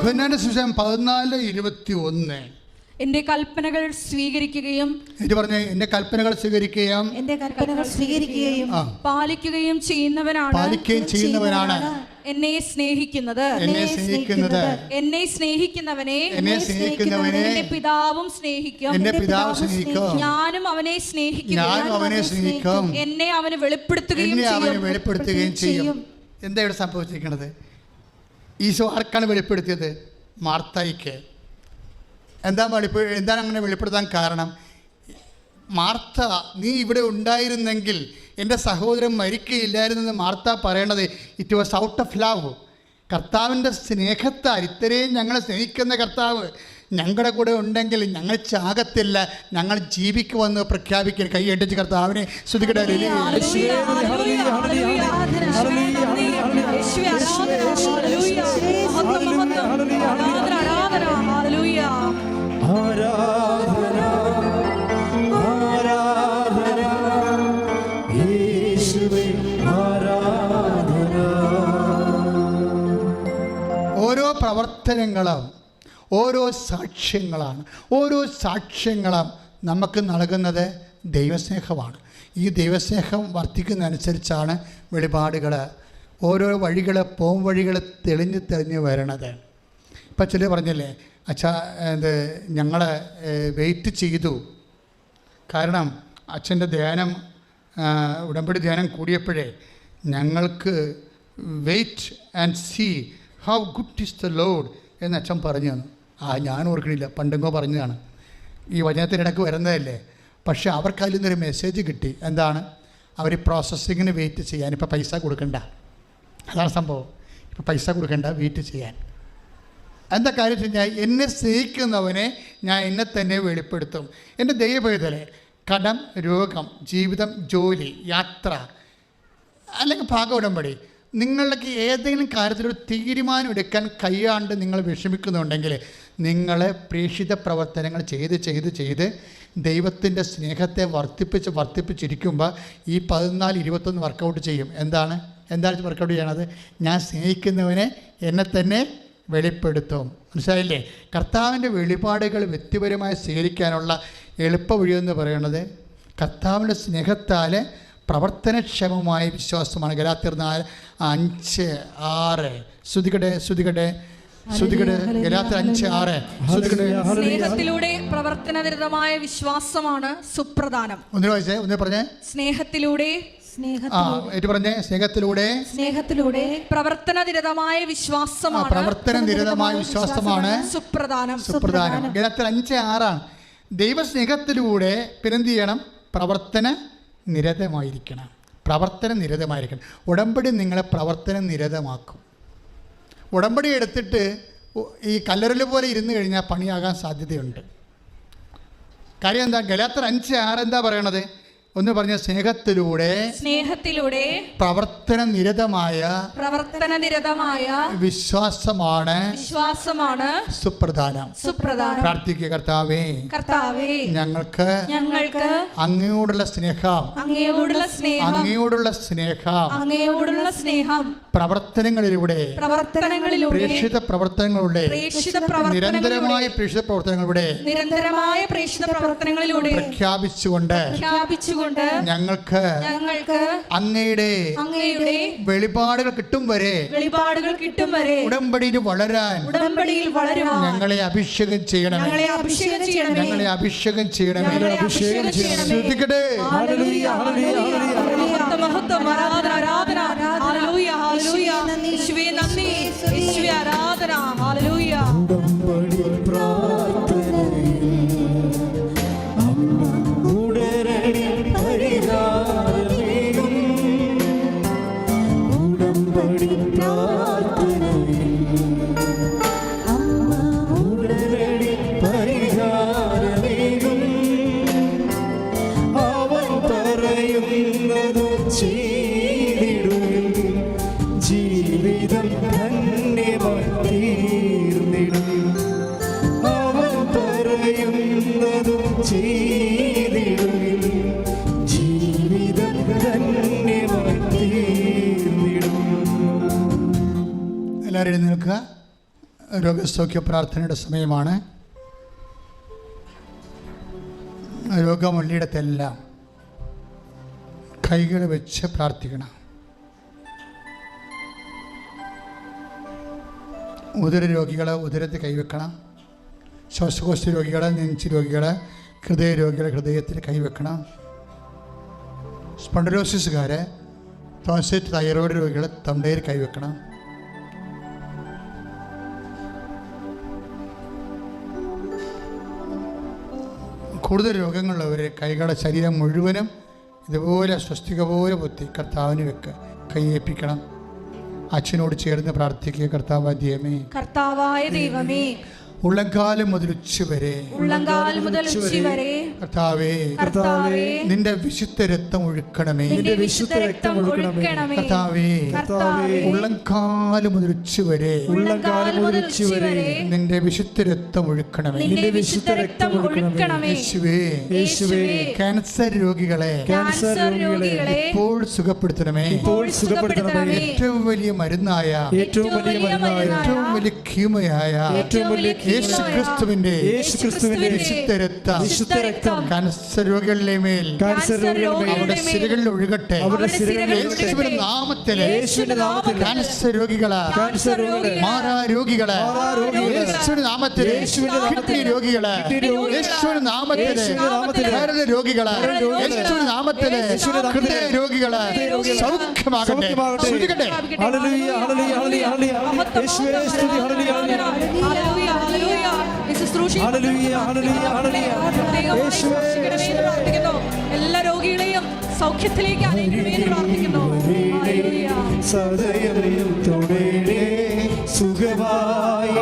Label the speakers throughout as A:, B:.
A: യോഹന്നാന്റെ സുവിശേഷം പതിനാല് ഇരുപത്തി ഒന്ന്
B: എന്റെ കൽപ്പനകൾ സ്വീകരിക്കുകയും
A: ഇത് പറഞ്ഞ എന്റെ കൽപ്പനകൾ സ്വീകരിക്കുകയും
C: എന്റെ കൽപ്പനകൾ സ്വീകരിക്കുകയും
B: പാലിക്കുകയും ചെയ്യുന്നവനാണ്
A: പാലിക്കുകയും ചെയ്യുന്നവനാണ്
B: എന്നെ സ്നേഹിക്കുന്നത്.
A: എന്നെ സ്നേഹിക്കുന്നത്.
B: എന്നെ സ്നേഹിക്കുന്നവനെ
A: എന്നെ സ്നേഹിക്കുന്നവനെ
B: എന്റെ പിതാവും സ്നേഹിക്കും.
A: എന്റെ പിതാവ് സ്നേഹിക്കും.
B: ഞാനും അവനെ സ്നേഹിക്കും
A: ഞാനും അവനെ സ്നേഹിക്കും.
B: എന്നെ അവന് വെളിപ്പെടുത്തുകയും
A: എന്നെ അവന് വെളിപ്പെടുത്തുകയും ചെയ്യും. എന്താ ഇവിടെ സംഭവിച്ചിരിക്കുന്നത്? ഈശോ ആർക്കാണ് വെളിപ്പെടുത്തിയത്? മാർത്തായിക്ക്. എന്താ വെളിപ്പെ എന്താണ് അങ്ങനെ വെളിപ്പെടുത്താൻ കാരണം? മാർത്ത നീ ഇവിടെ ഉണ്ടായിരുന്നെങ്കിൽ എന്റെ സഹോദരൻ മരിക്കുകയില്ലായിരുന്നെന്ന് മാർത്ത പറയണത് it was out of love കർത്താവിന്റെ സ്നേഹത്താൽ ഇത്രയും ഞങ്ങളെ സ്നേഹിക്കുന്ന കർത്താവ് ഞങ്ങളുടെ കൂടെ ഉണ്ടെങ്കിൽ ഞങ്ങൾ ചാകത്തില്ല ഞങ്ങൾ ജീവിക്കുമെന്ന് പ്രഖ്യാപിക്കൽ കൈയടിച്ച് കർത്താവിനെ ശ്രുതികട ഓരോ പ്രവർത്തനങ്ങളും ഓരോ സാക്ഷ്യങ്ങളാണ് ഓരോ സാക്ഷ്യങ്ങളും നമുക്ക് നൽകുന്നത് ദൈവസ്നേഹമാണ്. ഈ ദൈവസ്നേഹം വർദ്ധിക്കുന്നതനുസരിച്ചാണ് വെളിപാടുകൾ ഓരോ വഴികൾ പോം വഴികൾ തെളിഞ്ഞ് തെളിഞ്ഞ് വരണത്. ഇപ്പം ചില പറഞ്ഞില്ലേ അച്ഛാ എന്ത് ഞങ്ങൾ വെയിറ്റ് ചെയ്തു. കാരണം അച്ഛന്റെ ധ്യാനം ഉടമ്പടി ധ്യാനം കൂടിയപ്പോഴേ ഞങ്ങൾക്ക് wait and see how good is the lord എന്ന് അച്ഛൻ പറഞ്ഞു തന്നു. ആ ഞാൻ ഓർക്കണില്ല പണ്ടെങ്കോ പറഞ്ഞതാണ്. ഈ വചനത്തിനിടക്ക് വരുന്നതല്ലേ? പക്ഷേ അവർക്ക് അതിൽ നിന്നൊരു മെസ്സേജ് കിട്ടി. എന്താണ്? അവർ പ്രോസസ്സിങ്ങിന് വെയിറ്റ് ചെയ്യാൻ ഇപ്പോൾ പൈസ കൊടുക്കണ്ട. അതാണ് സംഭവം. ഇപ്പോൾ പൈസ കൊടുക്കേണ്ട വെയിറ്റ് ചെയ്യാൻ. എന്താ കാര്യം വെച്ച് കഴിഞ്ഞാൽ എന്നെ സ്നേഹിക്കുന്നവനെ ഞാൻ എന്നെ തന്നെ വെളിപ്പെടുത്തും. എന്റെ ദൈവപൈതലെ കടം രോഗം ജീവിതം ജോലി യാത്ര അല്ലെങ്കിൽ ഭാഗ ഉടമ്പടി. നിങ്ങൾക്ക് ഏതെങ്കിലും കാര്യത്തിലൊരു തീരുമാനം എടുക്കാൻ കൈയാണ്ട് നിങ്ങൾ വിഷമിക്കുന്നുണ്ടെങ്കിൽ നിങ്ങൾ പ്രേക്ഷിത പ്രവർത്തനങ്ങൾ ചെയ്ത് ചെയ്ത് ചെയ്ത് ദൈവത്തിന്റെ സ്നേഹത്തെ വർദ്ധിപ്പിച്ച് വർദ്ധിപ്പിച്ചിരിക്കുമ്പോൾ ഈ പതിനാല് ഇരുപത്തൊന്ന് വർക്കൗട്ട് ചെയ്യും. എന്താണ്? എന്താണ് വർക്കൗട്ട് ചെയ്യണത്? ഞാൻ സ്നേഹിക്കുന്നവനെ എന്നെ തന്നെ വെളിപ്പെടുത്തും. മനസ്സിലായില്ലേ? കർത്താവിന്റെ വെളിപാടുകൾ വ്യക്തിപരമായി സ്വീകരിക്കാനുള്ള എളുപ്പ വഴിയെന്ന് പറയുന്നത് കർത്താവിന്റെ സ്നേഹത്താൽ പ്രവർത്തനക്ഷമമായ വിശ്വാസമാണ്. ഗലാത്തിർ നാല് അഞ്ച് ആറ്. ശ്രുതികടെ ശ്രുതികടെ
B: സ്നേഹത്തിലൂടെ പ്രവർത്തനനിരതമായ വിശ്വാസമാണ് സുപ്രധാനം.
A: ഒന്ന് പറഞ്ഞേ.
B: സ്നേഹത്തിലൂടെ
A: പറഞ്ഞേ സ്നേഹത്തിലൂടെ.
C: സ്നേഹത്തിലൂടെ
B: പ്രവർത്തനനിരതമായ
A: ആ
B: വിശ്വാസമാണ്
A: പ്രവർത്തന നിരതമായ വിശ്വാസമാണ്.
B: സുപ്രധാനം
A: സുപ്രധാനം. ഗണത്തിൽ അഞ്ച് ആറാണ്. ദൈവസ്നേഹത്തിലൂടെ പിന്നെന്ത് ചെയ്യണം പ്രവർത്തന നിരതമായിരിക്കണം പ്രവർത്തന നിരതമായിരിക്കണം ഉടമ്പടി നിങ്ങളെ പ്രവർത്തന നിരതമാക്കും ഉടമ്പടി എടുത്തിട്ട് ഈ കല്ലറൽ പോലെ ഇരുന്ന് കഴിഞ്ഞാൽ പണിയാകാൻ സാധ്യതയുണ്ട്. കാര്യം എന്താ? ഗലാത്തർ അഞ്ച് ആറ് എന്താ പറയണത്? ഒന്ന് പറഞ്ഞ സ്നേഹത്തിലൂടെ
B: സ്നേഹത്തിലൂടെ
A: പ്രവർത്തന നിരതമായ
B: പ്രവർത്തന നിരതമായ
A: വിശ്വാസമാണ്
B: വിശ്വാസമാണ്
A: സുപ്രധാനം.
B: സുപ്രധാനം.
A: പ്രാർത്ഥിക്കുക കർത്താവേ
B: കർത്താവേ
A: ഞങ്ങൾക്ക്
B: ഞങ്ങൾക്ക്
A: അങ്ങയോടുള്ള സ്നേഹം
B: അങ്ങയോടുള്ള സ്നേഹം
A: അങ്ങയോടുള്ള സ്നേഹം
B: അങ്ങയോടുള്ള സ്നേഹം
A: പ്രവർത്തനങ്ങളിലൂടെ
B: പ്രവർത്തനങ്ങളിലൂടെ
A: പ്രേക്ഷിത പ്രവർത്തനങ്ങളുടെ
B: പ്രേക്ഷിത
A: നിരന്തരമായ പ്രേക്ഷിത പ്രവർത്തനങ്ങളുടെ
B: നിരന്തരമായ പ്രേക്ഷിത പ്രവർത്തനങ്ങളിലൂടെ
A: പ്രഖ്യാപിച്ചുകൊണ്ട്
B: പ്രഖ്യാപിച്ചുകൊണ്ട്
A: ഞങ്ങൾക്ക്
B: ഞങ്ങൾക്ക്
A: അങ്ങയുടെ
B: അങ്ങയുടെ
A: വെളിപാടുകൾ കിട്ടും വരെ
B: വെളിപാടുകൾ കിട്ടും വരെ
A: ഉടമ്പടിയിൽ വളരാൻ
B: ഉടമ്പടിയിൽ വളരാൻ
A: ഞങ്ങളെ അഭിഷേകം ചെയ്യണം
B: ഞങ്ങളെ അഭിഷേകം ചെയ്യണം
A: ഞങ്ങളെ അഭിഷേകം ചെയ്യണം
B: ഞങ്ങളെ അഭിഷേകം ചെയ്യണം
A: ശ്രദ്ധിക്കട്ടെ
D: ഹല്ലേലൂയ ഹല്ലേലൂയ ഹല്ലേലൂയ.
B: മഹത്വം, മഹത്വം, ആരാധന, ആരാധന. ഹല്ലേലൂയ, ഹല്ലേലൂയ. യേശുവേ നന്ദി. യേശുവേ ആരാധന. ഹല്ലേലൂയ.
D: ചെയ്യുന്നതു ജീവിതം ജീവിതം എല്ലാവരും
A: രോഗസൗഖ്യ പ്രാർത്ഥനയുടെ സമയമാണ്. രോഗമുള്ളിടത്തെല്ലാം കൈകൾ വെച്ച് പ്രാർത്ഥിക്കണം. ഉദര രോഗികളെ ഉദരത്തിൽ കൈവെക്കണം. ശ്വാസകോശ രോഗികളെ നെഞ്ച് രോഗികളെ ഹൃദയ രോഗികളെ ഹൃദയത്തിൽ കൈവെക്കണം. സ്പണ്ടലോസിസുകാരെ ടോൺസൈറ്റ് തൈറോയിഡ് രോഗികൾ തൊണ്ടയിൽ കൈവെക്കണം. കൂടുതൽ രോഗങ്ങളുള്ളവർ കൈകളുടെ ശരീരം മുഴുവനും ഇതുപോലെ സ്വസ്തിക പോലെ പൊത്തി കർത്താവിന് വെക്കുക. കൈയേൽപ്പിക്കണം അച്ഛനോട് ചേർന്ന് പ്രാർത്ഥിക്കുക. കർത്താവ് ദൈവമേ.
B: കർത്താവായ ദൈവമേ.
A: ഉള്ളങ്കാലം മുതൽ
B: ഉച്ചവരെ മുതൽ ഉച്ചി വരെ.
A: കർത്താവേ
B: കർത്താവേ
A: നിന്റെ വിശുദ്ധ രക്തം ഒഴുക്കണമേ.
B: നിന്റെ വിശുദ്ധ രക്തം ഒഴുക്കണമേ.
A: കർത്താവേ
B: കർത്താവേ
A: ഉള്ളങ്കാലം മുതൽ ഉച്ചവരെ
B: ഉള്ളങ്കാൽ മുതൽ ഉച്ചവരെ
A: നിന്റെ വിശുദ്ധ രക്തം ഒഴുക്കണമേ.
B: നിന്റെ വിശുദ്ധ രക്തം ഒഴുക്കണമേ.
A: യേശുവേ
B: യേശുവേ.
A: ക്യാൻസർ രോഗികളെ.
B: ക്യാൻസർ രോഗികളെ.
A: ഇപ്പോൾ സുഖപ്പെടുത്തണമേ.
B: ഇപ്പോൾ സുഖപ്പെടുത്തണമേ.
A: ഏറ്റവും വലിയ മരുന്നായ.
D: ഏറ്റവും വലിയ മരുന്നായ.
A: ഏറ്റവും വലിയ കീമയായ.
D: ഏറ്റവും വലിയ
A: യേശു ക്രിസ്തുവിന്റെ
D: യേശു ക്രിസ്തുവിന്റെ
A: വിശുദ്ധ രക്തം
B: വിശുദ്ധ രക്തം
A: ക്യാൻസർ രോഗികളുടെ മേൽ
D: ക്യാൻസർ
A: അവരുടെ സിരകളിൽ ഒഴുകട്ടെ.
D: അവരുടെ
A: യേശുവിന്റെ നാമത്തിൽ
B: യേശുവിന്റെ നാമത്തിൽ
A: കാൻസർ രോഗികൾ
D: ക്യാൻസർ രോഗികളെ
A: മാറാ രോഗികളെ യേശുവിന്റെ നാമത്തിൽ
D: യേശുവിന്റെ നാമത്തിൽ
A: കിഡ്നി രോഗികളെ യേശുവിന്റെ
D: നാമത്തിൽ
A: ഹൃദയ
D: രോഗികൾ
A: യേശുവിന്റെ
D: നാമത്തിൽ
A: ഹൃദയ രോഗികളെ സൗഖ്യമാകട്ടെ.
D: Hallelujah hallelujah hallelujah. ഹല്ലേലൂയ യേശുവേ സ്തുതി ഹല്ലേലൂയ. ഹല്ലേലൂയ.
B: എല്ലാ രോഗികളെയും സൗഖ്യത്തിലേക്ക് പ്രാർത്ഥിക്കുന്നു.
D: സദയം സുഖമായി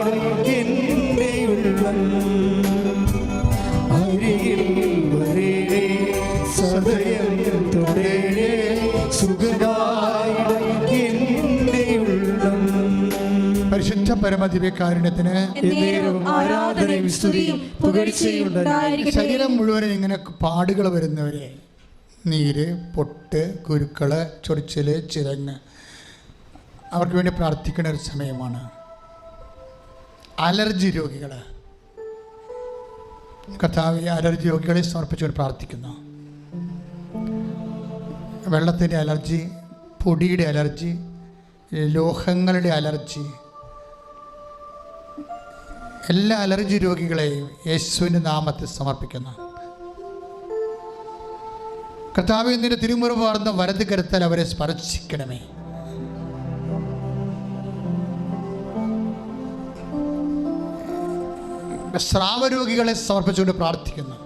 A: പരിശുദ്ധ പരമദിവ്യകാരുണ്യത്തിന്
B: ആരാധനയും സ്തുതിയും പുകഴ്ചയും
A: ശരീരം മുഴുവനും ഇങ്ങനെ പാടുകൾ വരുന്നവരെ നീര് പൊട്ട് കുരുക്കൾ ചൊറിച്ചിൽ ചിരങ്ങ് അവർക്ക് വേണ്ടി പ്രാർത്ഥിക്കുന്ന ഒരു സമയമാണ്. അലർജി രോഗികൾ കർത്താവ് ഈ അലർജി രോഗികളെ സമർപ്പിച്ചുകൊണ്ട് പ്രാർത്ഥിക്കുന്നു. വെള്ളത്തിന്റെ അലർജി പൊടിയുടെ അലർജി ലോഹങ്ങളുടെ അലർജി എല്ലാ അലർജി രോഗികളെയും യേശുവിന്റെ നാമത്തിൽ സമർപ്പിക്കുന്നു. കർത്താവ് നിന്റെ തിരുമുറിവ് വാർന്ന വലത് കരുത്താൽ അവരെ സ്പർശിക്കണമേ. സ്രാവരോഗികളെ സമർപ്പിച്ചുകൊണ്ട് പ്രാർത്ഥിക്കുന്നു.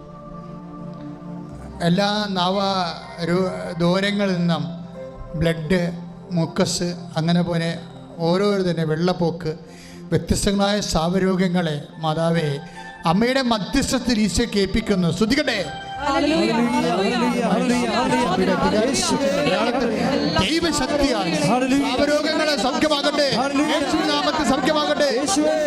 A: എല്ലാ നവ ദൂരങ്ങളിൽ നിന്നും ബ്ലഡ് മുക്കസ് അങ്ങനെ പോലെ ഓരോരുത്തരുടെ വെള്ളപ്പോക്ക് വ്യത്യസ്തങ്ങളായ സാവരോഗ്യങ്ങളെ മാതാവേ അമ്മയുടെ മധ്യസ്ഥത്തിൽ ഈശോ കേൾപ്പിക്കുന്നു. ശ്രുതികട്ടെ
B: ഹല്ലേലൂയ,
D: ഹല്ലേലൂയ, ഹല്ലേലൂയ, ഹല്ലേലൂയ. യേശുവേ.
A: ദൈവശക്തിയാണ്.
D: ഹല്ലേലൂയ.
A: സാവരോഗങ്ങളെ സൗഖ്യമാകട്ടെ. നാമത്തിൽ സൗഖ്യമാകട്ടെ.
D: യേശുവേ.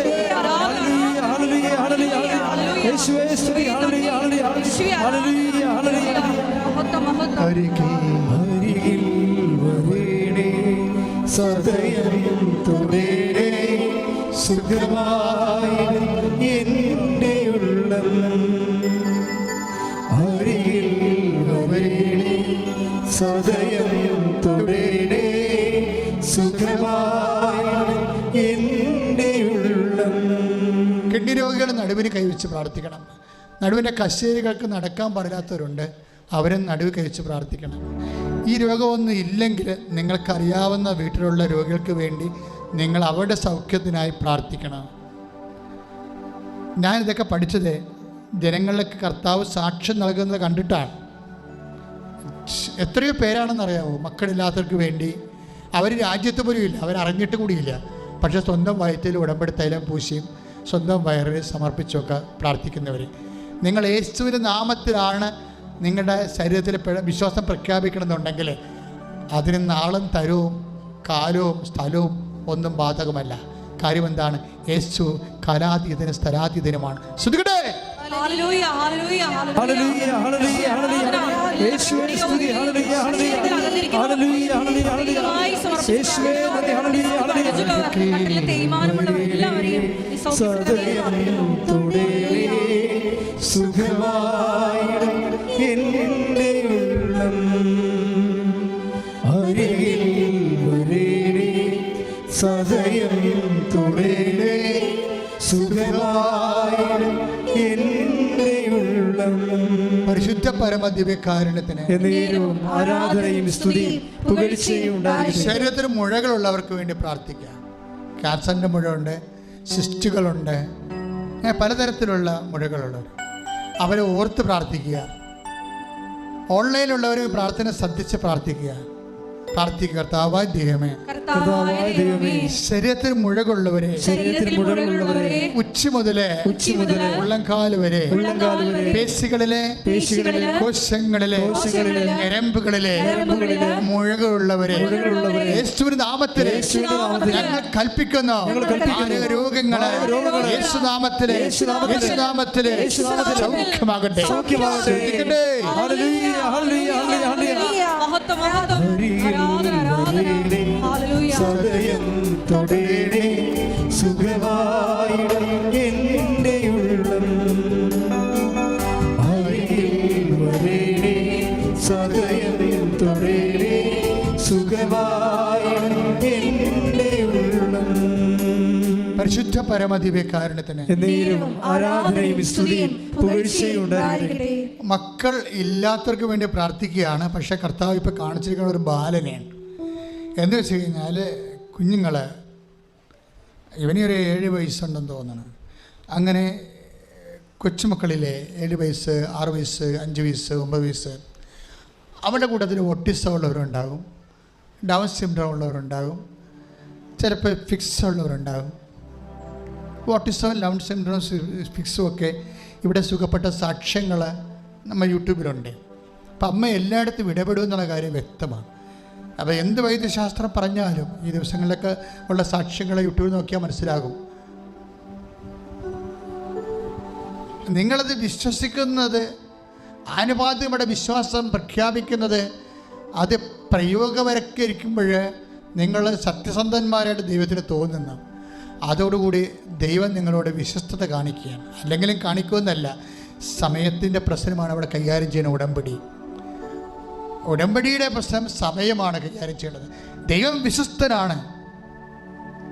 D: തുടരേ സുഖമായി എന്റെ ഉള്ളം.
A: കിഡ്നി രോഗികൾ നടുവിന് കൈവച്ച് പ്രാർത്ഥിക്കണം. നടുവിന്റെ കശേരികൾക്ക് നടക്കാൻ പാടില്ലാത്തവരുണ്ട്. അവരും നടുവ് കഴിച്ച് പ്രാർത്ഥിക്കണം. ഈ രോഗമൊന്നും ഇല്ലെങ്കിൽ നിങ്ങൾക്കറിയാവുന്ന വീട്ടിലുള്ള രോഗികൾക്ക് വേണ്ടി നിങ്ങൾ അവരുടെ സൗഖ്യത്തിനായി പ്രാർത്ഥിക്കണം. ഞാനിതൊക്കെ പഠിച്ചത് ജനങ്ങളിലേക്ക് കർത്താവ് സാക്ഷ്യം നൽകുന്നത് കണ്ടിട്ടാണ്. എത്രയോ പേരാണെന്നറിയാമോ മക്കളില്ലാത്തവർക്ക് വേണ്ടി. അവർ രാജ്യത്ത് പോലും ഇല്ല. അവരറിഞ്ഞിട്ട് കൂടിയില്ല. പക്ഷെ സ്വന്തം വയറ്റിൽ ഉടമ്പടി തൈലം പൂശിയും സ്വന്തം വയറിൽ സമർപ്പിച്ചൊക്കെ പ്രാർത്ഥിക്കുന്നവർ നിങ്ങൾ യേശുവിന്റെ നാമത്തിലാണ് നിങ്ങളുടെ ശരീരത്തിൽ വിശ്വാസം പ്രഖ്യാപിക്കണമെന്നുണ്ടെങ്കിൽ അതിന് നാളും തരവും കാലവും സ്ഥലവും ഒന്നും ബാധകമല്ല. കാര്യം എന്താണ്? യേശു കലാതീതനും സ്ഥലാതീതനുമാണ്. ശ്രുതികട്ടെ
B: ഹല്ലേലൂയ
A: പരമദിവ്യകാരുണ്യത്തിന്
D: എന്നേരവും ആരാധനയും സ്തുതിയും പുകഴ്ചയും ഉണ്ടാകട്ടെ
A: ശരീരത്തിൽ മുഴകളുള്ളവർക്ക് വേണ്ടി പ്രാർത്ഥിക്കാം ക്യാൻസറിന്റെ മുഴയുണ്ട് സിസ്റ്റുകളുണ്ട് പലതരത്തിലുള്ള മുഴകളുള്ളവർ. അവരെ ഓർത്ത് പ്രാർത്ഥിക്കുക. ഓൺലൈനിലുള്ളവർ പ്രാർത്ഥന ശ്രദ്ധിച്ച് പ്രാർത്ഥിക്കുക. പ്രാർത്ഥിക്കുക കർത്താവായ ദൈവമേ
B: കർത്താവായ ദൈവമേ.
A: ശരീരത്തിൽ മുഴകൊള്ളവരെ
B: ശരീരത്തിൽ മുഴകൊള്ളവരെ
A: ഉച്ച മുതലേ
B: ഉച്ചി മുതലേ
A: ഉള്ളംകാൽ വരെ
D: ഉള്ളംകാൽ വരെ
A: പേശികളിലെ
B: പേശികളിലെ
A: കോശങ്ങളിലെ
B: കോശങ്ങളിലെ
A: ഞരമ്പുകളിലെ
B: ഞരമ്പുകളിലെ
A: മുഴകളുള്ളവരെ
D: മുഴകളുള്ളവരെ
A: യേശുവിന്റെ നാമത്തിൽ
B: യേശുവിന്റെ നാമത്തിൽ
A: ഞങ്ങൾ കൽപ്പിക്കുന്നു
D: ഞങ്ങൾ
A: കൽപ്പിക്കുന്ന രോഗങ്ങളെ
D: രോഗങ്ങളെ
A: യേശുനാമത്തിലെ
D: യേശുനാമത്തിലെ
A: യേശുനാമത്തിലെ
D: യേശുനാമത്തിലെ
A: സൗഖ്യമാകട്ടെ
D: സൗഖ്യമാകട്ടെ. ഹല്ലേലൂയ ഹല്ലേലൂയ ഹല്ലേലൂയ ഹല്ലേലൂയ
B: മഹത്വം മഹത്വം
D: സദയം തൊടേണേ സുഖമായിടും എന്റെ ഉള്ളം. അരികിൽ വരേണേ സദയം തൊടേണേ സുഖമായിടും എന്റെ ഉള്ളം.
A: പരിശുദ്ധ പരമദിവ്യകാരണത്തിന്
D: എന്നേരും ആരാധനയും സ്തുതിയും പുകഴ്ചയും ഉണ്ടായിരിക്കട്ടെ
A: മക്കൾ ഇല്ലാത്തവർക്ക് വേണ്ടി പ്രാർത്ഥിക്കുകയാണ് പക്ഷെ കർത്താവ് ഇപ്പൊ കാണിച്ചിരിക്കുന്ന ഒരു ബാലനെയാണ്. എന്ന് വെച്ച് കഴിഞ്ഞാൽ കുഞ്ഞുങ്ങൾ ഇവനൊരു ഏഴ് വയസ്സുണ്ടെന്ന് തോന്നണം അങ്ങനെ കൊച്ചുമക്കളിലെ ഏഴ് വയസ്സ് ആറ് വയസ്സ് അഞ്ച് വയസ്സ് ഒമ്പത് വയസ്സ് അവരുടെ കൂട്ടത്തിൽ ഒട്ടിസം ഉള്ളവരുണ്ടാകും ഡൗൺ സിംഡ്രോ ഉള്ളവരുണ്ടാകും ചിലപ്പോൾ ഫിക്സ് ഉള്ളവരുണ്ടാകും ഓട്ടിസവും ഡൗൺ സിൻഡ്രോം ഫിക്സും ഒക്കെ ഇവിടെ സുഖപ്പെട്ട സാക്ഷ്യങ്ങൾ നമ്മൾ യൂട്യൂബിലുണ്ട്. അപ്പം അമ്മ എല്ലായിടത്തും ഇടപെടും എന്നുള്ള കാര്യം വ്യക്തമാണ്. അപ്പോൾ എന്ത് വൈദ്യശാസ്ത്രം പറഞ്ഞാലും ഈ ദിവസങ്ങളിലൊക്കെ ഉള്ള സാക്ഷ്യങ്ങളെ യൂട്യൂബിൽ നോക്കിയാൽ മനസ്സിലാകും. നിങ്ങളത് വിശ്വസിക്കുന്നത് ആനുപാതികയുടെ വിശ്വാസം പ്രഖ്യാപിക്കുന്നത് അത് പ്രയോഗവരക്കിരിക്കുമ്പോൾ നിങ്ങൾ സത്യസന്ധന്മാരായിട്ട് ദൈവത്തിന് തോന്നുന്നു അതോടുകൂടി ദൈവം നിങ്ങളോട് വിശ്വസ്തത കാണിക്കുകയാണ്. അല്ലെങ്കിലും കാണിക്കുമെന്നല്ല സമയത്തിന്റെ പ്രശ്നമാണ് അവിടെ കൈകാര്യം ചെയ്യുന്ന ഉടമ്പടി. ഉടമ്പടിയുടെ പ്രശ്നം സമയമാണ് കൈകാര്യം ചെയ്യേണ്ടത്. ദൈവം വിശ്വസ്തനാണ്.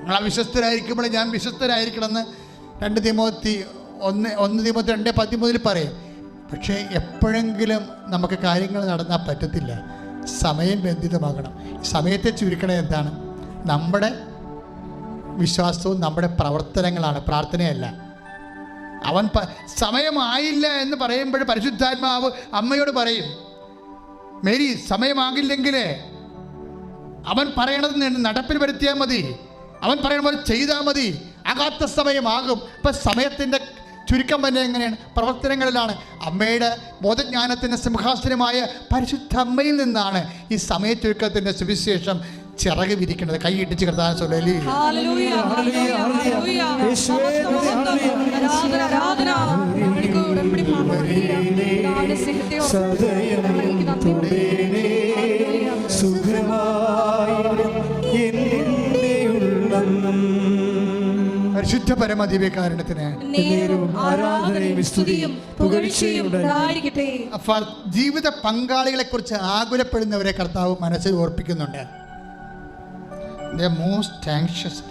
A: നിങ്ങൾ വിശ്വസ്തരായിരിക്കുമ്പോൾ ഞാൻ വിശ്വസ്തരായിരിക്കണമെന്ന് രണ്ട് തിമോത്തി ഒന്ന് ഒന്ന് തിമോത്തി രണ്ട് പതിമൂന്നിൽ പറയും. പക്ഷേ എപ്പോഴെങ്കിലും നമുക്ക് കാര്യങ്ങൾ നടന്നാൽ പറ്റത്തില്ല. സമയം ബന്ധിതമാകണം. സമയത്തെ ചുരുക്കണത് എന്താണ്? നമ്മുടെ വിശ്വാസവും നമ്മുടെ പ്രവർത്തനങ്ങളാണ്. പ്രാർത്ഥനയല്ല. അവൻ സമയമായില്ല എന്ന് പറയുമ്പോൾ പരിശുദ്ധാത്മാവ് അമ്മയോട് പറയും. മേരി സമയമാകില്ലെങ്കിൽ അവൻ പറയണത് നടപ്പിൽ വരുത്തിയാൽ മതി. അവൻ പറയണ പോലെ ചെയ്താൽ മതി. അകാത്ത സമയമാകും. ഇപ്പം സമയത്തിന്റെ ചുരുക്കം തന്നെ എങ്ങനെയാണ്? പ്രവർത്തനങ്ങളിലാണ്. അമ്മയുടെ ബോധജ്ഞാനത്തിന്റെ സിംഹാസനമായ പരിശുദ്ധ അമ്മയിൽ നിന്നാണ് ഈ സമയ ചുരുക്കത്തിന്റെ സുവിശേഷം ചിറക് വിരിക്കുന്നത്. കൈയിട്ട്
B: ഹല്ലേലൂയ
D: യേശുവേ,
B: ആരാധന. ഉടമ്പടി സ്നേഹത്തെ
A: പരിശുദ്ധ പരമദിവ്യകാരണത്തിന് ജീവിത പങ്കാളികളെക്കുറിച്ച് ആകുലപ്പെടുന്നവരെ കർത്താവ് മനസ്സിൽ ഓർപ്പിക്കുന്നുണ്ട്. ജീവിതത്തിന്റെ മോസ്റ്റ് ആങ്ഷ്യസ്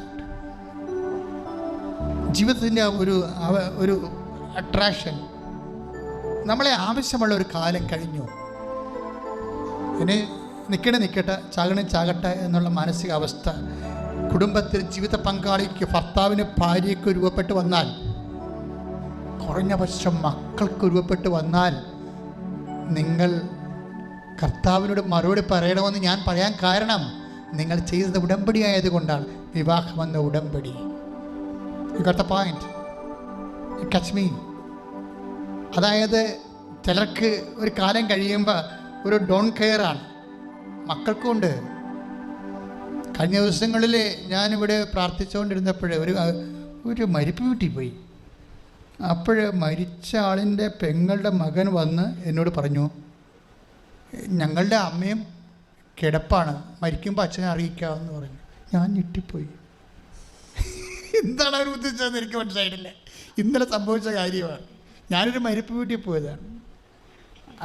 A: ജീവിതത്തിന്റെ ഒരു ഒരു അട്രാക്ഷൻ നമ്മളെ ആവശ്യമുള്ള ഒരു കാലം കഴിഞ്ഞു. ഇനി നിൽക്കണേ നിൽക്കട്ടെ ചാകണേ ചാകട്ടെ എന്നുള്ള മാനസികാവസ്ഥ. കുടുംബത്തിൽ ജീവിത പങ്കാളിക്ക് ഭർത്താവിന് ഭാര്യയ്ക്ക് രൂപപ്പെട്ട് വന്നാൽ കുറഞ്ഞ പക്ഷം മക്കൾക്ക് രൂപപ്പെട്ട് വന്നാൽ നിങ്ങൾ കർത്താവിനോട് മറുപടി പറയണമെന്ന് ഞാൻ പറയാൻ കാരണം നിങ്ങൾ ചെയ്തത് ഉടമ്പടി ആയതുകൊണ്ടാണ് വിവാഹമെന്ന ഉടമ്പടി. You got the point catch me അതായത് ചിലർക്ക് ഒരു കാലം കഴിയുമ്പോൾ ഒരു ഡോൺ കെയറാണ് മക്കൾക്കുമുണ്ട്. കഴിഞ്ഞ ദിവസങ്ങളിൽ ഞാനിവിടെ പ്രാർത്ഥിച്ചുകൊണ്ടിരുന്നപ്പോൾ ഒരു ഒരു മരിപ്പ് വീട്ടിൽ പോയി. അപ്പോൾ മരിച്ച ആളിന്റെ പെങ്ങളുടെ മകൻ വന്ന് എന്നോട് പറഞ്ഞു ഞങ്ങളുടെ അമ്മയും കിടപ്പാണ്. മരിക്കുമ്പോൾ അച്ഛനെ അറിയിക്കാമെന്ന് പറഞ്ഞു. ഞാൻ ഞെട്ടിപ്പോയി. എന്താണ് അവർ ഉദ്ദേശിച്ചതെന്ന് എനിക്ക് മനസ്സിലായിട്ടില്ല. ഇന്നലെ സംഭവിച്ച കാര്യമാണ്. ഞാനൊരു മരിപ്പ് വീട്ടിൽ പോയതാണ്.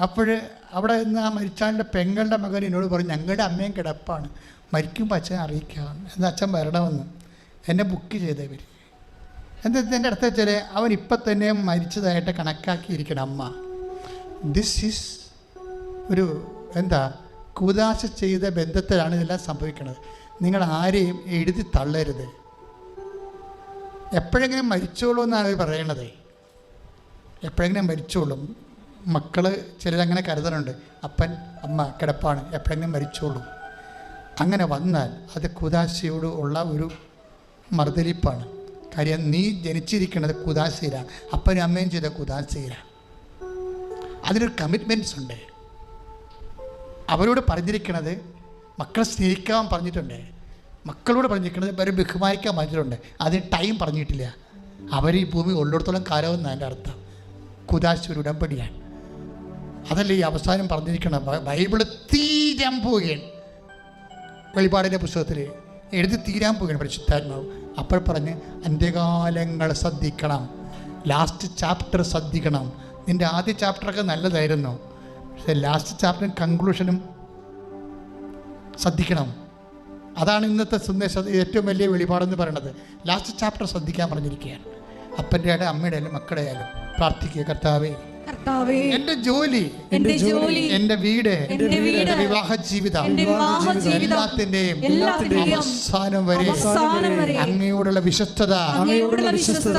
A: അപ്പോൾ അവിടെ നിന്ന് ആ മരിച്ചാലിന്റെ പെങ്ങളുടെ മകൻ എന്നോട് പറഞ്ഞു ഞങ്ങളുടെ അമ്മയും കിടപ്പാണ്. മരിക്കുമ്പോൾ അച്ഛൻ അറിയിക്കാം എന്ന് അച്ഛൻ വരണമെന്ന് എന്നെ ബുക്ക് ചെയ്തവർ എന്താ എന്റെ അടുത്ത് വെച്ചാൽ അവൻ ഇപ്പം തന്നെ മരിച്ചതായിട്ട് കണക്കാക്കിയിരിക്കണം അമ്മ. ദിസ് ഈസ് ഒരു എന്താ കുതാശ ചെയ്ത ബന്ധത്തിലാണ് ഇതെല്ലാം സംഭവിക്കുന്നത് നിങ്ങൾ ആരെയും എഴുതി തള്ളരുത്. എപ്പോഴെങ്കിലും മരിച്ചോളൂ എന്നാണ് അവർ പറയണത്. എപ്പോഴെങ്കിലും മരിച്ചോളും. മക്കൾ ചിലരങ്ങനെ കരുതലുണ്ട്. അപ്പൻ അമ്മ കിടപ്പാണ്. എപ്പോഴെങ്കിലും മരിച്ചോളും. അങ്ങനെ വന്നാൽ അത് കുദാശയോട് ഉള്ള ഒരു മറുതലിപ്പാണ്. കാര്യം നീ ജനിച്ചിരിക്കുന്നത് കുദാശയിലാണ്. അപ്പനും അമ്മയും ചെയ്ത കുദാശയിലാണ്. അതിനൊരു കമ്മിറ്റ്മെന്റ്സ് ഉണ്ട്. അവരോട് പറഞ്ഞിരിക്കുന്നത് മക്കളെ സ്നേഹിക്കാൻ പറഞ്ഞിട്ടുണ്ട്. മക്കളോട് പറഞ്ഞിരിക്കുന്നത് അവരെ ബഹുമാനിക്കാൻ പറഞ്ഞിട്ടുണ്ട്. അതിന് ടൈം പറഞ്ഞിട്ടില്ല. അവർ ഈ ഭൂമി ഉള്ളിടത്തോളം കാലമെന്നാണ് എന്റെ അർത്ഥം. കുതാശ ഒരു ഉടമ്പടിയാണ്. അതല്ല ഈ അവസാനം പറഞ്ഞിരിക്കണം ബൈബിൾ തീരാൻ പോവുകയാണ്. വെളിപാടിന്റെ പുസ്തകത്തിൽ എഴുതി തീരാൻ പോവുകയാണ് പരിശുദ്ധാത്മാവ്. അപ്പോൾ പറഞ്ഞ് അന്ത്യകാലങ്ങൾ ശ്രദ്ധിക്കണം. ലാസ്റ്റ് ചാപ്റ്റർ ശ്രദ്ധിക്കണം. നിന്റെ ആദ്യ ചാപ്റ്ററൊക്കെ നല്ലതായിരുന്നു. പക്ഷേ ലാസ്റ്റ് ചാപ്റ്ററും കൺക്ലൂഷനും ശ്രദ്ധിക്കണം. അതാണ് ഇന്നത്തെ സന്ദേശം. ഏറ്റവും വലിയ വെളിപാടെന്ന് പറയുന്നത്. ലാസ്റ്റ് ചാപ്റ്റർ ശ്രദ്ധിക്കാൻ പറഞ്ഞിരിക്കുകയാണ്. അപ്പന്റെ ആയാലും അമ്മയുടെ ആയാലും മക്കളുടെ ആയാലും. പ്രാർത്ഥിക്കുക കർത്താവേ.
B: എന്റെ
A: എന്റെ ജോലി
B: എന്റെ ജോലി
A: എന്റെ വീട്
B: എന്റെ വീട്,
A: എന്റെ വിവാഹ ജീവിതം
B: എന്റെ വിവാഹ ജീവിതം എല്ലാത്തിന്റെയും
A: അവസാനം വരെ അങ്ങയോടുള്ള വിശ്വസ്തത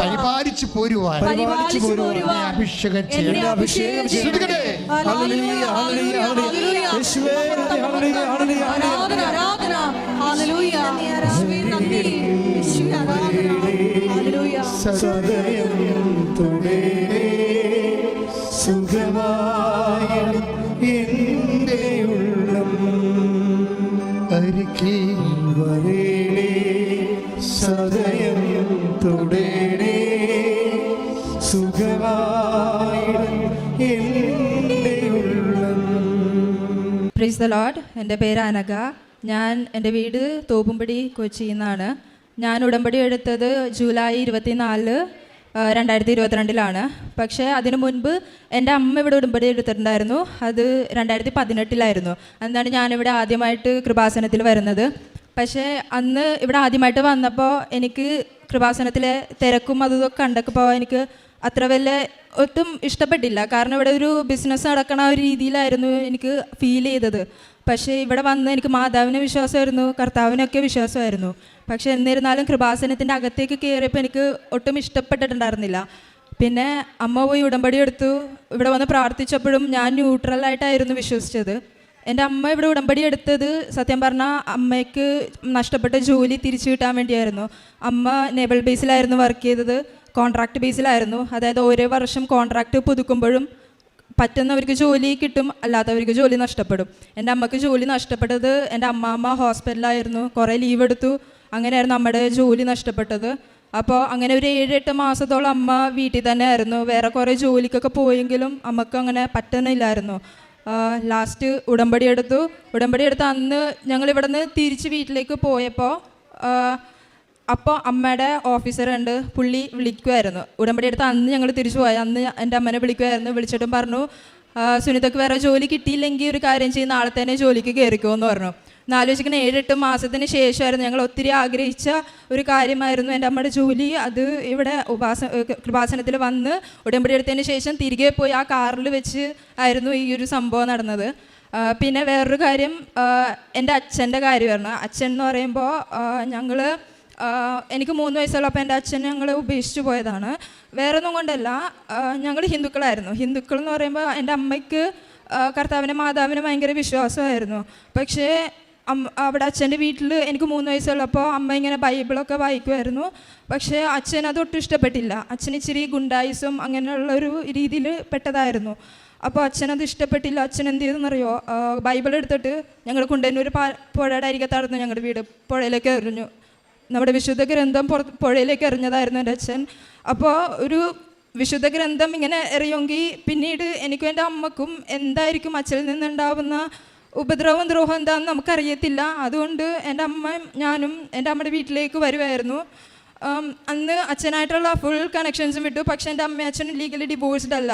A: പരിപാലിച്ചു പോരുവാൻ അഭിഷേകം ചെയ്യണം.
B: അഭിഷേകം
E: ലോഡ് എന്റെ പേര് അനഘ. ഞാൻ എന്റെ വീട് തോപ്പുംപടി കൊച്ചിയിൽ നിന്നാണ് ഞാൻ ഉടമ്പടി എടുത്തത് ജൂലൈ ഇരുപത്തിനാല് രണ്ടായിരത്തി ഇരുപത്തിരണ്ടിലാണ് പക്ഷേ അതിനു മുൻപ് എന്റെ അമ്മ ഇവിടെ ഉടമ്പടി എടുത്തിട്ടുണ്ടായിരുന്നു. അത് രണ്ടായിരത്തി പതിനെട്ടിലായിരുന്നു അന്നാണ് ഞാനിവിടെ ആദ്യമായിട്ട് കൃപാസനത്തിൽ വരുന്നത്. പക്ഷേ അന്ന് ഇവിടെ ആദ്യമായിട്ട് വന്നപ്പോൾ എനിക്ക് കൃപാസനത്തിലെ തിരക്കും അതും ഇതൊക്കെ കണ്ടപ്പോൾ എനിക്ക് അത്ര വല്ല ഒട്ടും ഇഷ്ടപ്പെട്ടില്ല. കാരണം ഇവിടെ ഒരു ബിസിനസ് നടക്കണ ഒരു രീതിയിലായിരുന്നു എനിക്ക് ഫീൽ ചെയ്തത്. പക്ഷേ ഇവിടെ വന്ന് എനിക്ക് മാതാവിനെ വിശ്വാസമായിരുന്നു കർത്താവിനൊക്കെ വിശ്വാസമായിരുന്നു. പക്ഷേ എന്നിരുന്നാലും കൃപാസനത്തിന്റെ അകത്തേക്ക് കയറിയപ്പോൾ എനിക്ക് ഒട്ടും ഇഷ്ടപ്പെട്ടിട്ടുണ്ടായിരുന്നില്ല. പിന്നെ അമ്മ പോയി ഉടമ്പടി എടുത്തു. ഇവിടെ വന്ന് പ്രാർത്ഥിച്ചപ്പോഴും ഞാൻ ന്യൂട്രലായിട്ടായിരുന്നു വിശ്വസിച്ചത്. എന്റെ അമ്മ ഇവിടെ ഉടമ്പടി എടുത്തത് സത്യം പറഞ്ഞാൽ അമ്മയ്ക്ക് നഷ്ടപ്പെട്ട ജോലി തിരിച്ചു കിട്ടാൻ വേണ്ടിയായിരുന്നു. അമ്മ നേബിൾ ബേസിലായിരുന്നു വർക്ക് ചെയ്തത്. കോൺട്രാക്ട് ബേസിലായിരുന്നു അതായത് ഓരോ വർഷം കോൺട്രാക്ട് പുതുക്കുമ്പോഴും പറ്റുന്നവർക്ക് ജോലി കിട്ടും അല്ലാത്തവർക്ക് ജോലി നഷ്ടപ്പെടും. എന്റെ അമ്മയ്ക്ക് ജോലി നഷ്ടപ്പെട്ടത് എന്റെ അമ്മാമ്മ ഹോസ്പിറ്റലായിരുന്നു കുറേ ലീവ് എടുത്തു. അങ്ങനെയായിരുന്നു നമ്മുടെ ജോലി നഷ്ടപ്പെട്ടത്. അപ്പോൾ അങ്ങനെ ഒരു ഏഴെട്ട് മാസത്തോളം അമ്മ വീട്ടിൽ തന്നെ ആയിരുന്നു വേറെ കുറേ ജോലിക്കൊക്കെ പോയെങ്കിലും അമ്മയ്ക്ക് അങ്ങനെ പറ്റുന്നില്ലായിരുന്നു. ലാസ്റ്റ് ഉടമ്പടി എടുത്തു. ഉടമ്പടി എടുത്ത് അന്ന് ഞങ്ങൾ ഇവിടെ നിന്ന് തിരിച്ച് വീട്ടിലേക്ക് പോയപ്പോൾ അപ്പോൾ അമ്മയുടെ ഓഫീസർ ഉണ്ട് പുള്ളി വിളിക്കുമായിരുന്നു ഉടമ്പടി എടുത്ത് അന്ന് ഞങ്ങൾ തിരിച്ചു പോയി. അന്ന് എന്റെ അമ്മനെ വിളിക്കുമായിരുന്നു വിളിച്ചിട്ടും പറഞ്ഞു സുനിതക്ക് വേറെ ജോലി കിട്ടിയില്ലെങ്കിൽ ഒരു കാര്യം ചെയ്യും നാളെ തന്നെ ജോലിക്ക് കയറിക്കുമോ എന്ന് പറഞ്ഞു. എന്നാലോചിക്കുന്ന ഏഴെട്ട് മാസത്തിന് ശേഷമായിരുന്നു ഞങ്ങൾ ഒത്തിരി ആഗ്രഹിച്ച ഒരു കാര്യമായിരുന്നു എന്റെ അമ്മയുടെ ജോലി. അത് ഇവിടെ ഉപാസ കൃപാസനത്തിൽ വന്ന് ഉടമ്പടി എടുത്തതിന് ശേഷം തിരികെ പോയി ആ കാറിൽ വെച്ച് ആയിരുന്നു ഈ ഒരു സംഭവം നടന്നത്. പിന്നെ വേറൊരു കാര്യം എന്റെ അച്ഛന്റെ കാര്യമായിരുന്നു. അച്ഛൻ എന്ന് പറയുമ്പോൾ ഞങ്ങൾ എനിക്ക് മൂന്ന് വയസ്സുള്ളപ്പോൾ എന്റെ അച്ഛൻ ഞങ്ങളെ ഉപേക്ഷിച്ചു പോയതാണ്. വേറെ ഒന്നും കൊണ്ടല്ല ഞങ്ങൾ ഹിന്ദുക്കളായിരുന്നു. ഹിന്ദുക്കൾ എന്ന് പറയുമ്പോൾ എന്റെ അമ്മയ്ക്ക് കർത്താവിനെ മാതാവിനെ ഭയങ്കര വിശ്വാസമായിരുന്നു. പക്ഷേ അവിടെ അച്ഛന്റെ വീട്ടിൽ എനിക്ക് മൂന്ന് വയസ്സുള്ളപ്പോൾ അമ്മ ഇങ്ങനെ ബൈബിളൊക്കെ വായിക്കുമായിരുന്നു. പക്ഷേ അച്ഛൻ അത് ഒട്ടും ഇഷ്ടപ്പെട്ടില്ല. അച്ഛൻ ഇച്ചിരി ഗുണ്ടായിസും അങ്ങനെയുള്ള ഒരു രീതിയിൽ പെട്ടതായിരുന്നു അപ്പോൾ അച്ഛനത് ഇഷ്ടപ്പെട്ടില്ല. അച്ഛൻ എന്ത് ചെയ്തെന്നറിയോ? ബൈബിൾ എടുത്തിട്ട് ഞങ്ങൾ കുണ്ടന്നൂർ പാ പുഴയുടെ അരികത്തായിരുന്നു ഞങ്ങളുടെ വീട്. പുഴയിലേക്ക് എറിഞ്ഞു. നമ്മുടെ വിശുദ്ധ ഗ്രന്ഥം പുഴയിലേക്ക് എറിഞ്ഞതായിരുന്നു എന്റെ അച്ഛൻ. അപ്പോൾ ഒരു വിശുദ്ധ ഗ്രന്ഥം ഇങ്ങനെ എറിയുമെങ്കിൽ പിന്നീട് എനിക്കും എന്റെ അമ്മക്കും എന്തായിരിക്കും അച്ഛനിൽ നിന്നുണ്ടാവുന്ന ഉപദ്രവം ദ്രോഹം എന്താണെന്ന് നമുക്കറിയത്തില്ല. അതുകൊണ്ട് എന്റെ അമ്മയും ഞാനും എന്റെ അമ്മയുടെ വീട്ടിലേക്ക് വരുമായിരുന്നു അന്ന് അച്ഛനായിട്ടുള്ള ഫുൾ കണക്ഷൻസും വിട്ടു. പക്ഷേ എന്റെ അമ്മയും അച്ഛനും ലീഗലി ഡിവോഴ്സ്ഡ് അല്ല.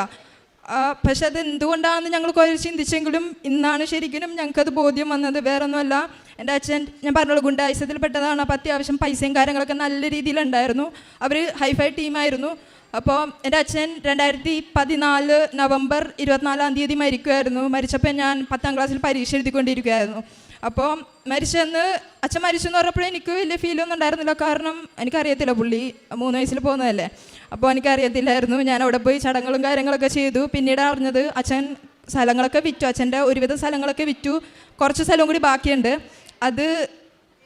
E: പക്ഷെ അത് എന്തുകൊണ്ടാണെന്ന് ഞങ്ങൾ കുറേ ചിന്തിച്ചെങ്കിലും ഇന്നാണ് ശരിക്കും ഞങ്ങൾക്കത് ബോധ്യം വന്നത്. വേറൊന്നുമല്ല എന്റെ അച്ഛൻ ഞാൻ പറഞ്ഞോളൂ ഗുണ്ടായുസത്തിൽ പെട്ടതാണ് അപ്പോൾ അത്യാവശ്യം പൈസയും കാര്യങ്ങളൊക്കെ നല്ല രീതിയിലുണ്ടായിരുന്നു. അവർ ഹൈഫൈ ടീമായിരുന്നു. അപ്പോൾ എന്റെ അച്ഛൻ രണ്ടായിരത്തി പതിനാല് നവംബർ ഇരുപത്തിനാലാം തീയതി മരിക്കുമായിരുന്നു മരിച്ചപ്പോൾ ഞാൻ പത്താം ക്ലാസ്സിൽ പരീക്ഷ എഴുതിക്കൊണ്ടിരിക്കുകയായിരുന്നു അപ്പോൾ മരിച്ചെന്ന് അച്ഛൻ മരിച്ചു എന്ന് പറഞ്ഞപ്പോൾ എനിക്ക് വലിയ ഫീലൊന്നും ഉണ്ടായിരുന്നില്ല. കാരണം എനിക്കറിയത്തില്ല പുള്ളി മൂന്ന് വയസ്സിൽ പോകുന്നതല്ലേ. അപ്പോൾ എനിക്കറിയത്തില്ലായിരുന്നു. ഞാൻ അവിടെ പോയി ചടങ്ങുകളും കാര്യങ്ങളൊക്കെ ചെയ്തു. പിന്നീട് അറിഞ്ഞത് അച്ഛൻ സ്ഥലങ്ങളൊക്കെ വിറ്റു. അച്ഛന്റെ ഒരുവിധ സ്ഥലങ്ങളൊക്കെ വിറ്റു. കുറച്ച് സ്ഥലവും കൂടി ബാക്കിയുണ്ട്. അത്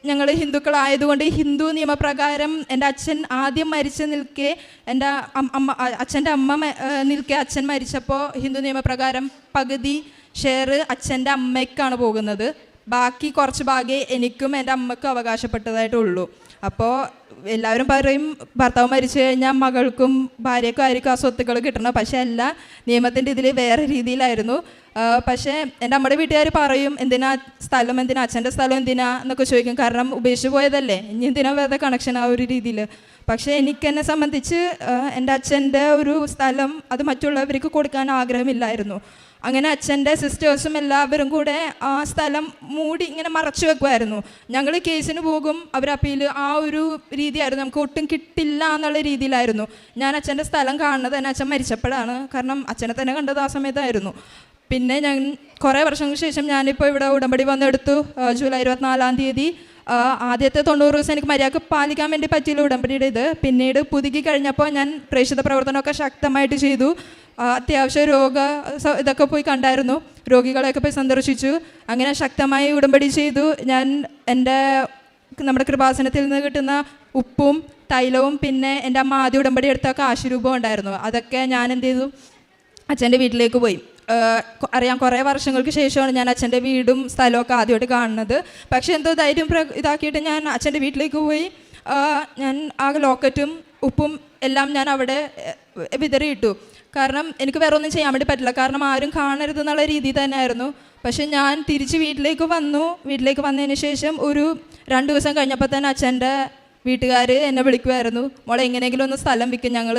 E: ഞങ്ങൾ ഹിന്ദുക്കളായതുകൊണ്ട് ഹിന്ദു നിയമപ്രകാരം എന്റെ അച്ഛൻ ആദ്യം മരിച്ച് നിൽക്കെ എന്റെ അമ്മ അച്ഛന്റെ അമ്മ നിൽക്കേ അച്ഛൻ മരിച്ചപ്പോൾ ഹിന്ദു നിയമപ്രകാരം പകുതി ഷെയർ അച്ഛന്റെ അമ്മയ്ക്കാണ് പോകുന്നത്. ബാക്കി കുറച്ച് ഭാഗേ എനിക്കും എന്റെ അമ്മയ്ക്കും അവകാശപ്പെട്ടതായിട്ടുള്ളൂ. അപ്പോൾ എല്ലാവരും പറയും ഭർത്താവ് മരിച്ചു കഴിഞ്ഞാൽ മകൾക്കും ഭാര്യക്കും ആയിരിക്കും ആ സ്വത്തുക്കൾ കിട്ടണം. പക്ഷേ അല്ല നിയമത്തിന്റെ ഇതിൽ വേറെ രീതിയിലായിരുന്നു. പക്ഷേ എന്റെ അമ്മയുടെ വീട്ടുകാർ പറയും എന്തിനാ സ്ഥലം എന്തിനാ? അച്ഛന്റെ സ്ഥലം എന്തിനാ? എന്നൊക്കെ ചോദിക്കും. കാരണം ഉപേക്ഷിച്ച് പോയതല്ലേ. ഇനി എന്തിനാ വേറെ കണക്ഷൻ ആ ഒരു രീതിയിൽ? പക്ഷേ എനിക്കെന്നെ സംബന്ധിച്ച് എന്റെ അച്ഛന്റെ ഒരു സ്ഥലം അത് മറ്റുള്ളവർക്ക് കൊടുക്കാൻ ആഗ്രഹമില്ലായിരുന്നു. അങ്ങനെ അച്ഛന്റെ സിസ്റ്റേഴ്സും എല്ലാവരും കൂടെ ആ സ്ഥലം മൂടി ഇങ്ങനെ മറച്ചു വെക്കുമായിരുന്നു ഞങ്ങൾ കേസിന് പോകും. അവർ അപ്പീൽ ആ ഒരു രീതിയായിരുന്നു. നമുക്ക് ഒട്ടും കിട്ടില്ല എന്നുള്ള രീതിയിലായിരുന്നു. ഞാൻ അച്ഛന്റെ സ്ഥലം കാണുന്നത് തന്നെ അച്ഛൻ മരിച്ചപ്പോഴാണ്. കാരണം അച്ഛനെ തന്നെ കണ്ടത് ആ സമയത്തായിരുന്നു. പിന്നെ ഞാൻ കുറേ വർഷങ്ങൾക്ക് ശേഷം ഞാനിപ്പോൾ ഇവിടെ ഉടമ്പടി വന്നെടുത്തു. ജൂലൈ ഇരുപത്തിനാലാം തീയതി. ആദ്യത്തെ തൊണ്ണൂറ് ദിവസം എനിക്ക് മര്യാദയ്ക്ക് പാലിക്കാൻ വേണ്ടി പറ്റിയില്ല ഉടമ്പടിയുടെ ഇത്. പിന്നീട് പുതുക്കി കഴിഞ്ഞപ്പോൾ ഞാൻ പ്രേക്ഷിത പ്രവർത്തനമൊക്കെ ശക്തമായിട്ട് ചെയ്തു. അത്യാവശ്യം രോഗ ഇതൊക്കെ പോയി കണ്ടായിരുന്നു. രോഗികളെയൊക്കെ പോയി സന്ദർശിച്ചു. അങ്ങനെ ശക്തമായി ഉടമ്പടി ചെയ്തു. ഞാൻ എന്റെ നമ്മുടെ കൃപാസനത്തിൽ നിന്ന് കിട്ടുന്ന ഉപ്പും തൈലവും പിന്നെ എന്റെ അമ്മ ആദ്യ ഉടമ്പടി എടുത്ത കാശുരൂപം ഉണ്ടായിരുന്നു. അതൊക്കെ ഞാൻ എന്ത് ചെയ്തു? അച്ഛന്റെ വീട്ടിലേക്ക് പോയി. അറിയാം കുറേ വർഷങ്ങൾക്ക് ശേഷമാണ് ഞാൻ അച്ഛന്റെ വീടും സ്ഥലമൊക്കെ ആദ്യമായിട്ട് കാണുന്നത്. പക്ഷേ എന്തോ ധൈര്യം പ്ര ഇതാക്കിയിട്ട് ഞാൻ അച്ഛന്റെ വീട്ടിലേക്ക് പോയി. ഞാൻ ആ ലോക്കറ്റും ഉപ്പും എല്ലാം ഞാൻ അവിടെ വിതറിയിട്ടു. കാരണം എനിക്ക് വേറെ ഒന്നും ചെയ്യാൻ വേണ്ടി പറ്റില്ല. കാരണം ആരും കാണരുത് എന്നുള്ള രീതി തന്നെയായിരുന്നു. പക്ഷെ ഞാൻ തിരിച്ച് വീട്ടിലേക്ക് വന്നു. വീട്ടിലേക്ക് വന്നതിന് ശേഷം ഒരു രണ്ട് ദിവസം കഴിഞ്ഞപ്പോൾ തന്നെ അച്ഛന്റെ വീട്ടുകാർ എന്നെ വിളിക്കുമായിരുന്നു മോളെ എങ്ങനെയെങ്കിലും ഒന്ന് സ്ഥലം വിൽക്കും ഞങ്ങൾ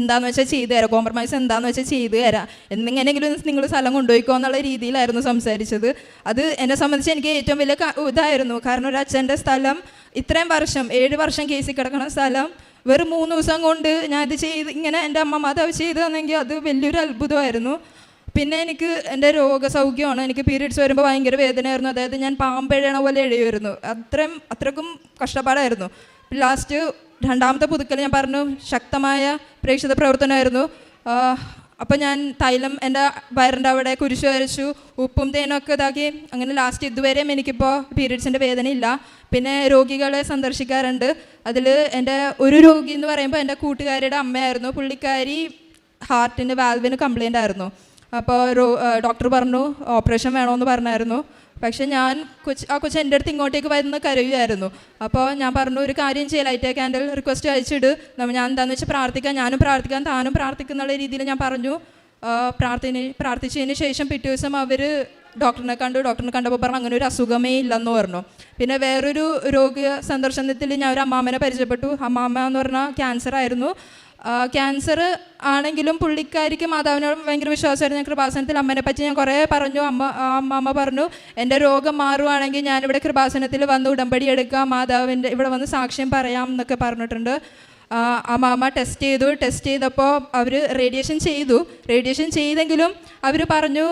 E: എന്താണെന്ന് വെച്ചാൽ ചെയ്തു തരാം. കോംപ്രമൈസ് എന്താണെന്ന് വെച്ചാൽ ചെയ്തു തരാം. എന്നെങ്ങനെയെങ്കിലും നിങ്ങൾ സ്ഥലം കൊണ്ടുപോയിക്കോ എന്നുള്ള രീതിയിലായിരുന്നു സംസാരിച്ചത്. അത് എന്നെ സംബന്ധിച്ച് എനിക്ക് ഏറ്റവും വലിയ ഇതായിരുന്നു. കാരണം ഒരു അച്ഛന്റെ സ്ഥലം ഇത്രയും വർഷം ഏഴ് വർഷം കേസിൽ കിടക്കുന്ന സ്ഥലം വെറും മൂന്ന് ദിവസം കൊണ്ട് ഞാൻ ഇത് ചെയ്ത് ഇങ്ങനെ എന്റെ അമ്മ മാതാവ് ചെയ്തു തന്നെങ്കിൽ അത് വലിയൊരു അത്ഭുതമായിരുന്നു. പിന്നെ എനിക്ക് എന്റെ രോഗസൗഖ്യമാണ്. എനിക്ക് പീരീഡ്സ് വരുമ്പോൾ ഭയങ്കര വേദനയായിരുന്നു. അതായത് ഞാൻ പാമ്പഴണ പോലെ എഴുതിയായിരുന്നു അത്രയും അത്രക്കും കഷ്ടപ്പാടായിരുന്നു. ലാസ്റ്റ് രണ്ടാമത്തെ പുതുക്കൽ ഞാൻ പറഞ്ഞു ശക്തമായ പ്രേക്ഷിത പ്രവർത്തനമായിരുന്നു. അപ്പോൾ ഞാൻ തൈലം എന്റെ വയറിന്റെ അവിടെ കുരിശ് വരച്ചു ഉപ്പും തേനൊക്കെ ഇതാക്കി. അങ്ങനെ ലാസ്റ്റ് ഇതുവരെയും എനിക്കിപ്പോൾ പീരീഡ്സിന്റെ വേദനയില്ല പിന്നെ രോഗികളെ സന്ദർശിക്കാറുണ്ട്. അതിൽ എന്റെ ഒരു രോഗി എന്ന് പറയുമ്പോൾ എന്റെ കൂട്ടുകാരിയുടെ അമ്മയായിരുന്നു. പുള്ളിക്കാരി ഹാർട്ടിന് വാൽവിന് കംപ്ലൈന്റ് ആയിരുന്നു. അപ്പോൾ ഡോക്ടർ പറഞ്ഞു ഓപ്പറേഷൻ വേണമെന്ന് പറഞ്ഞായിരുന്നു. പക്ഷെ ഞാൻ കൊച്ച് ആ കൊച്ചു എന്റെ അടുത്ത് ഇങ്ങോട്ടേക്ക് വരുന്ന കരയുമായിരുന്നു അപ്പോൾ ഞാൻ പറഞ്ഞു ഒരു കാര്യം ചെയ്യാം ലൈറ്റ് ക്യാൻഡൽ റിക്വസ്റ്റ് അയച്ചിട്ട് ഞാൻ എന്താണെന്ന് വെച്ചാൽ പ്രാർത്ഥിക്കാം ഞാനും പ്രാർത്ഥിക്കാം താനും പ്രാർത്ഥിക്കുന്നുള്ള രീതിയിൽ ഞാൻ പറഞ്ഞു. പ്രാർത്ഥന പ്രാർത്ഥിച്ചതിന് ശേഷം പിറ്റേ ദിവസം അവർ ഡോക്ടറിനെ കണ്ടു. ഡോക്ടറിനെ കണ്ടപ്പോൾ പറഞ്ഞു അങ്ങനെ ഒരു അസുഖമേ ഇല്ലെന്ന് പറഞ്ഞു. പിന്നെ വേറൊരു രോഗ സന്ദർശനത്തിൽ ഞാൻ ഒരു അമ്മാമ്മനെ പരിചയപ്പെട്ടു. അമ്മാമ്മ എന്ന് പറഞ്ഞാൽ ക്യാൻസർ ആയിരുന്നു. ക്യാൻസർ ആണെങ്കിലും പുള്ളിക്കാരിക്ക് മാതാവിനോട് ഭയങ്കര വിശ്വാസമായിരുന്നു. ഞാൻ കൃപാസനത്തിൽ അമ്മനെ പറ്റി ഞാൻ കുറേ പറഞ്ഞു. അമ്മ അമ്മ പറഞ്ഞു എന്റെ രോഗം മാറുവാണെങ്കിൽ ഞാനിവിടെ കൃപാസനത്തിൽ വന്ന് ഉടമ്പടി എടുക്കാം. മാതാവിന്റെ ഇവിടെ വന്ന് സാക്ഷ്യം പറയാം എന്നൊക്കെ പറഞ്ഞിട്ടുണ്ട്. ആ, അമ്മ മാമ ടെസ്റ്റ് ചെയ്തു. ടെസ്റ്റ് ചെയ്തപ്പോൾ അവർ റേഡിയേഷൻ ചെയ്തു. റേഡിയേഷൻ ചെയ്തെങ്കിലും അവർ പറഞ്ഞു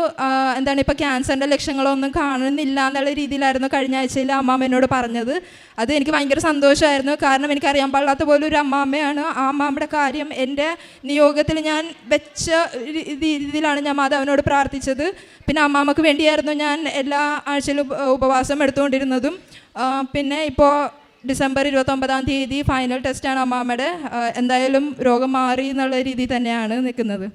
E: എന്താണ് ഇപ്പോൾ ക്യാൻസറിന്റെ ലക്ഷണങ്ങളൊന്നും കാണുന്നില്ല എന്നുള്ള രീതിയിലായിരുന്നു കഴിഞ്ഞ ആഴ്ചയിൽ അമ്മാമ്മ എന്നോട് പറഞ്ഞത്. അത് എനിക്ക് ഭയങ്കര സന്തോഷമായിരുന്നു കാരണം എനിക്കറിയാൻ പാടില്ലാത്ത പോലെ ഒരു അമ്മാമ്മയാണ് ആ അമ്മാമ്മയുടെ കാര്യം എന്റെ നിയോഗത്തിൽ ഞാൻ വെച്ച രീതിയിലാണ് ഞാൻ മാതാവിനോട് പ്രാർത്ഥിച്ചത്. പിന്നെ അമ്മാമ്മക്ക് വേണ്ടിയായിരുന്നു ഞാൻ എല്ലാ ആഴ്ചയിലും ഉപവാസം എടുത്തുകൊണ്ടിരുന്നതും. പിന്നെ ഇപ്പോൾ ഡിസംബർ ഇരുപത്തൊമ്പതാം തീയതി ഫൈനൽ ടെസ്റ്റാണ് അമ്മാമ്മയുടെ എന്തായാലും രോഗം മാറി എന്നുള്ള രീതി തന്നെയാണ് നിൽക്കുന്നത്.